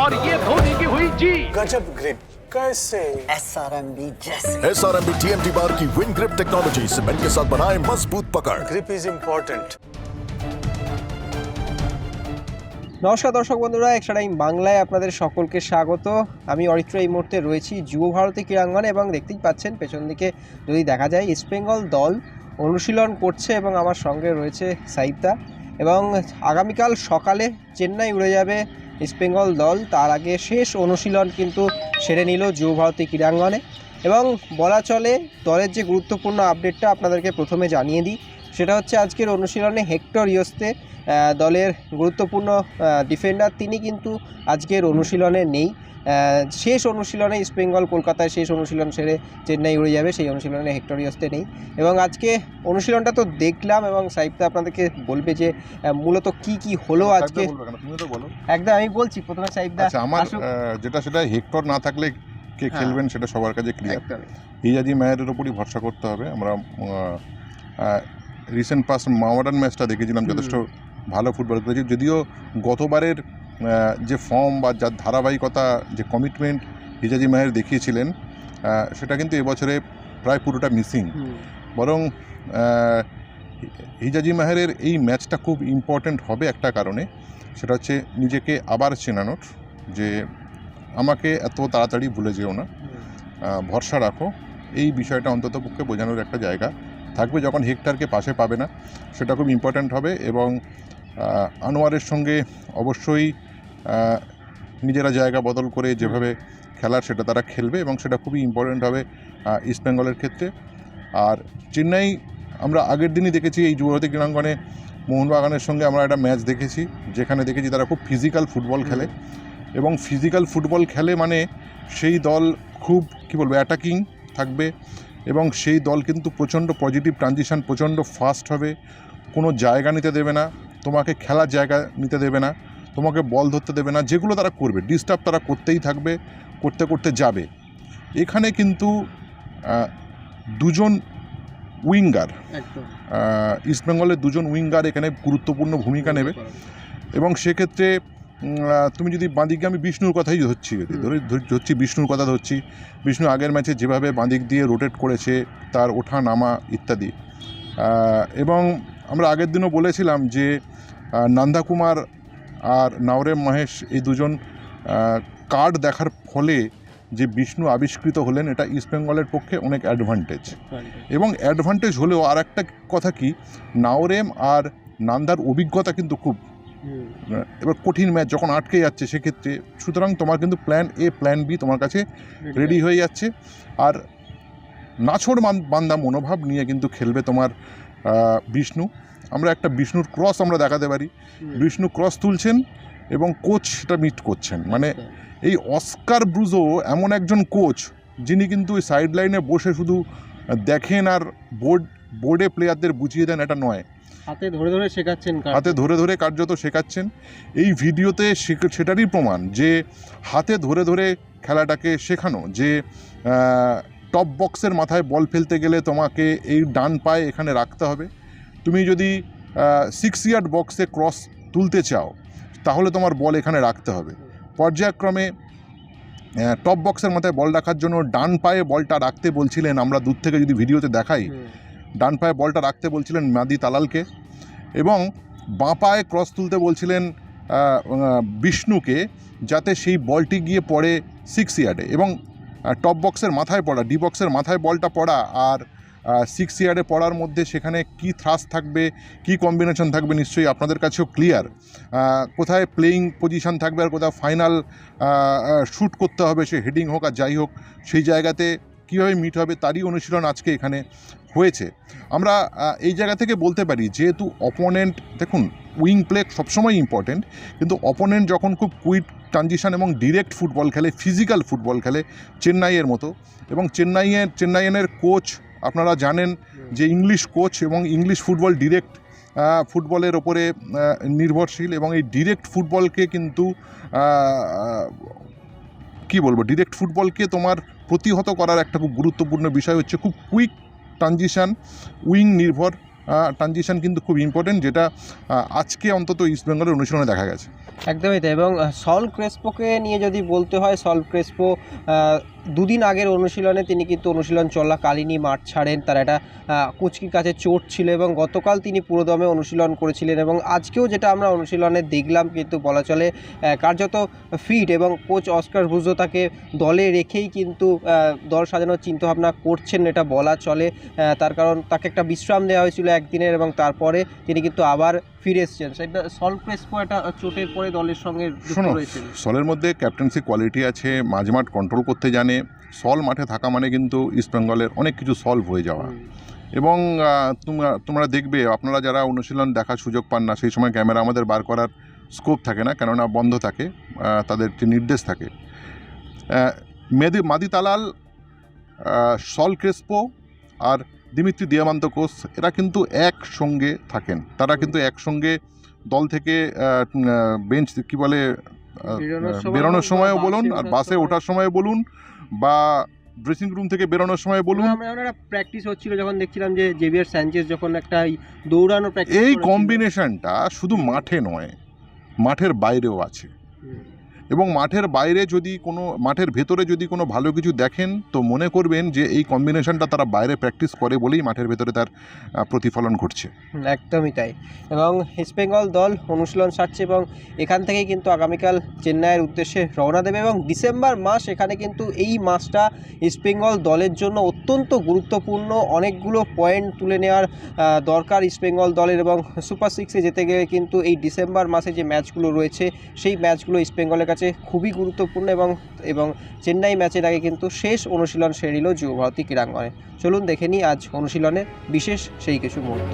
और ये धोनी की हुई जी गजब ग्रिप कैसे एसआरएमबी जैसे S R M B T M T bar की विन ग्रिप टेक्नोलॉजी सीमेंट के साथ बनाए मजबूत पकड़ ग्रिप इज इम्पोर्टेंट নমস্কার দর্শক বন্ধুরা এক্সট্রা টাইম বাংলায় আপনাদের সকলকে স্বাগত আমি অরিত্র এই মুহূর্তে রয়েছি যুব ভারতী ক্রীড়াঙ্গনে এবং দেখতেই পাচ্ছেন পেছন দিকে যদি দেখা যায় ইস্টবেঙ্গল দল অনুশীলন করছে এবং আমার সঙ্গে রয়েছে সাইবদা এবং আগামীকাল সকালে চেন্নাই উড়ে যাবে ইস্টবেঙ্গল দল তার আগে শেষ অনুশীলন কিন্তু সেরে নিল যুব ভারতী ক্রীড়াঙ্গনে। এবং বলা চলে, দলের যে গুরুত্বপূর্ণ আপডেটটা আপনাদেরকে প্রথমে জানিয়ে দিই, সেটা হচ্ছে আজকের অনুশীলনে হেক্টর ইয়স্তে দলের গুরুত্বপূর্ণ ডিফেন্ডার তিনি কিন্তু আজকের অনুশীলনে নেই। শেষ অনুশীলনে ইস্টবেঙ্গল কলকাতায় শেষ অনুশীলন সেরে চেন্নাই উড়ে যাবে সেই অনুশীলনে হেক্টর ইয়স্তে নেই। এবং আজকে অনুশীলনটা তো দেখলাম এবং সাহিবটা আপনাদেরকে বলবে যে মূলত কি কি হলো আজকে। তুমি তো বলো। একদম আমি বলছি প্রথমে সাহিবদা আচ্ছা আমার যেটা সেটা হেক্টর না থাকলে কে হ্যাঁ। খেলবেন সেটা সবার কাছে ক্লিয়ার একদমই। হিজাজি মায়ের উপরই ভরসা করতে হবে। আমরা রিসেন্ট পাস মাওয়াডান ম্যাচটা দেখেছিলাম যথেষ্ট ভালো ফুটবল করেছে যদিও গতবারের যে ফর্ম বা যার ধারাবাহিকতা যে কমিটমেন্ট হিজাজি মাহের দেখিয়েছিলেন সেটা কিন্তু এবছরে প্রায় পুরোটা মিসিং বরং হিজাজি মাহেরের এই ম্যাচটা খুব ইম্পর্ট্যান্ট হবে একটা কারণে সেটা হচ্ছে নিজেকে আবার চেনানোর যে আমাকে এত তাড়াতাড়ি ভুলে যেও না। ভরসা রাখো এই বিষয়টা অন্তত পক্ষে বোঝানোর একটা জায়গা। থাকবে যখন হেক্টারকে পাশে পাবে না সেটা খুব ইম্পর্ট্যান্ট হবে এবং আনোয়ারের সঙ্গে অবশ্যই নিজেরা জায়গা বদল করে যেভাবে খেলার সেটা তারা খেলবে এবং সেটা খুবই ইম্পর্ট্যান্ট হবে আহ, ইস্টবেঙ্গলের ক্ষেত্রে। আর চেন্নাই আমরা আগের দিনই দেখেছি এই যুবভারতী ক্রীড়াঙ্গনে মোহনবাগানের সঙ্গে আমরা একটা ম্যাচ দেখেছি যেখানে দেখেছি তারা খুব ফিজিক্যাল ফুটবল খেলে। এবং ফিজিক্যাল ফুটবল খেলে মানে সেই দল খুব কি বলব অ্যাটাকিং থাকবে এবং সেই দল কিন্তু প্রচণ্ড পজিটিভ ট্রানজিশান প্রচণ্ড ফাস্ট হবে। কোনো জায়গা নিতে দেবে না তোমাকে খেলার জায়গা নিতে দেবে না। তোমাকে বল ধরতে দেবে না যেগুলো তারা করবে ডিস্টার্ব তারা করতেই থাকবে করতে করতে যাবে। এখানে কিন্তু দুজন উইঙ্গার ইস্টবেঙ্গলের দুজন উইঙ্গার এখানে গুরুত্বপূর্ণ ভূমিকা নেবে। এবং সেক্ষেত্রে তুমি যদি বাঁদিকে আমি বিষ্ণুর কথাই ধরছি ধরে ধর- ধরছি বিষ্ণুর কথা ধরছি বিষ্ণু আগের ম্যাচে যেভাবে বাঁদিক দিয়ে রোটেট করেছে তার ওঠা নামা ইত্যাদি। এবং আমরা আগের দিনও বলেছিলাম যে আহ, নন্দা কুমার আর নাওরেম মহেশ এই দুজন কার্ড দেখার ফলে যে বিষ্ণু আবিষ্কৃত হলেন এটা ইস্টবেঙ্গলের পক্ষে অনেক অ্যাডভান্টেজ এবং অ্যাডভান্টেজ হলেও আর একটা কথা কি নাওরেম আর নান্দার অভিজ্ঞতা কিন্তু খুব এবার কঠিন ম্যাচ যখন আটকে যাচ্ছে সেক্ষেত্রে সুতরাং তোমার কিন্তু প্ল্যান এ প্ল্যান বি তোমার কাছে রেডি হয়ে যাচ্ছে। আর নাছড় মান- বান্দা মনোভাব নিয়ে কিন্তু খেলবে তোমার বিষ্ণু। আমরা একটা বিষ্ণুর ক্রস আমরা দেখাতে পারি। বিষ্ণু ক্রস তুলছেন এবং কোচ সেটা মিট করছেন। মানে এই অস্কার ব্রুজো এমন একজন কোচ যিনি কিন্তু ওই সাইড লাইনে বসে শুধু দেখেন আর বোর্ড বোর্ডে প্লেয়ারদের বুঝিয়ে দেন এটা নয়। হাতে ধরে ধরে শেখাচ্ছেন হাতে ধরে ধরে কার্যত শেখাচ্ছেন। এই ভিডিওতে সেটারই প্রমাণ যে হাতে ধরে ধরে খেলাটাকে শেখানো যে টপ বক্সের মাথায় বল ফেলতে গেলে তোমাকে এই ডান পায়ে এখানে রাখতে হবে। তুমি যদি সিক্স ইয়ার্ড বক্সে ক্রস তুলতে চাও তাহলে তোমার বল এখানে রাখতে হবে। পর্যায়ক্রমে টপ বক্সের মাথায় বল রাখার জন্য ডান পায়ে বলটা রাখতে বলছিলেন আমরা দূর থেকে যদি ভিডিওতে দেখাই ডান পায়ে বলটা রাখতে বলছিলেন মাদি তালালকে এবং বাঁ পায়ে ক্রস তুলতে বলছিলেন বিষ্ণুকে যাতে সেই বলটি গিয়ে পড়ে সিক্স ইয়ার্ডে এবং টপ বক্সের মাথায় পড়া ডি বক্সের মাথায় বলটা পড়া আর সিক্স ইয়ারে পড়ার মধ্যে সেখানে কি থ্রাস থাকবে, কি কম্বিনেশন থাকবে নিশ্চয়ই আপনাদের কাছেও ক্লিয়ার কোথায় প্লেয়িং পজিশন থাকবে আর কোথায় ফাইনাল শ্যুট করতে হবে, সে হেডিং হোক আর যাই হোক, সেই জায়গাতে কীভাবে মিট হবে তারই অনুশীলন আজকে এখানে হয়েছে। আমরা এই জায়গা থেকে বলতে পারি, যেহেতু অপোনেন্ট দেখুন উইং প্লে সবসময় ইম্পর্টেন্ট কিন্তু অপোনেন্ট যখন খুব কুইক ট্রানজিশন এবং ডিরেক্ট ফুটবল খেলে ফিজিক্যাল ফুটবল খেলে, চেন্নাইয়ের মতো এবং চেন্নাইয়ের চেন্নাইয়ের কোচ আপনারা জানেন যে ইংলিশ কোচ এবং ইংলিশ ফুটবল ডিরেক্ট ফুটবলের ওপরে নির্ভরশীল এবং এই ডিরেক্ট ফুটবলকে কিন্তু কি বলব, ডিরেক্ট ফুটবলকে তোমার প্রতিহত করার একটা খুব গুরুত্বপূর্ণ বিষয় হচ্ছে খুব কুইক ট্রানজিশান, উইং নির্ভর ট্রানজিশন কিন্তু খুব ইম্পর্টেন্ট যেটা আজকে অন্তত ইস্টবেঙ্গলের অনুশীলনে দেখা গেছে। একদমই তাই এবং সল ক্রেসপোকে নিয়ে যদি বলতে হয় সল ক্রেসপো দুদিন আগের অনুশীলনে তিনি কিন্তু অনুশীলন চলাকালীনই মাঠ ছাড়েন। তার একটা কুচকির কাছে চোট ছিল এবং গতকাল তিনি পুরোদমে অনুশীলন করেছিলেন এবং আজকেও যেটা আমরা অনুশীলনে দেখলাম কিন্তু বলা চলে কার্যত ফিট এবং কোচ অস্কার ভুজো তাকে দলে রেখেই কিন্তু দল সাজানোর চিন্তাভাবনা করছেন, এটা বলা চলে। তার কারণ তাকে একটা বিশ্রাম দেওয়া হয়েছিল একদিনের এবং তারপরে তিনি কিন্তু আবার ফিরে এসেছেন। সল ক্রেসপো একটা চোটের পরে দলের সঙ্গে রয়েছেন। সলের মধ্যে ক্যাপ্টেন্সি কোয়ালিটি আছে মাঝমাঠ কন্ট্রোল করতে জানে সল মাঠে থাকা মানে কিন্তু ইস্টবেঙ্গলের অনেক কিছু সলভ হয়ে যাওয়া। এবং তোমরা তোমরা দেখবে আপনারা যারা অনুশীলন দেখার সুযোগ পান না সেই সময় ক্যামেরা আমাদের বার করার স্কোপ থাকে না কেননা বন্ধ থাকে তাদের যে নির্দেশ থাকে। মেদি মাদি তালাল সল ক্রেসপো আর দিমিত্রি দিয়ামান্ত কোচ এরা কিন্তু একসঙ্গে থাকেন। তারা কিন্তু একসঙ্গে দল থেকে বেঞ্চ কি বলে বেরোনোর সময়ও বলুন আর বাসে ওঠার সময় বলুন বা ড্রেসিং রুম থেকে বেরোনোর সময় বলুন। আমরা প্র্যাকটিস হচ্ছিল যখন দেখছিলাম যে জেভিয়ার স্যাঞ্চেস যখন একটা দৌড়ানো প্র্যাকটিস এই কম্বিনেশনটা শুধু মাঠে নয় মাঠের বাইরেও আছে। এবং মাঠের বাইরে যদি কোনো, মাঠের ভেতরে যদি কোনো ভালো কিছু দেখেন, তো মনে করবেন যে এই কম্বিনেশনটা তারা বাইরে প্র্যাকটিস করে বলেই মাঠের ভেতরে তার প্রতিফলন ঘটছে। একদমই তাই। এবং ইস্ট বেঙ্গল দল অনুশীলন সারছে এবং এখান থেকেই কিন্তু আগামীকাল চেন্নাইয়ের উদ্দেশ্যে রওনা দেবে এবং ডিসেম্বর মাস এখানে কিন্তু এই মাসটা ইস্ট বেঙ্গল দলের জন্য অত্যন্ত গুরুত্বপূর্ণ। অনেকগুলো পয়েন্ট তুলে নেওয়ার দরকার ইস্ট বেঙ্গল দলের এবং সুপার সিক্সে যেতে গেলে কিন্তু এই ডিসেম্বর মাসে যে ম্যাচগুলো রয়েছে, সেই ম্যাচগুলো ইস্ট বেঙ্গলের কাছে খুবই গুরুত্বপূর্ণ এবং এবং চেন্নাই ম্যাচের আগে কিন্তু শেষ অনুশীলন সেরে নিল যুব ভারতী ক্রীড়াঙ্গনে। চলুন দেখে নিই আজ অনুশীলনের বিশেষ সেই কিছু মুহূর্ত।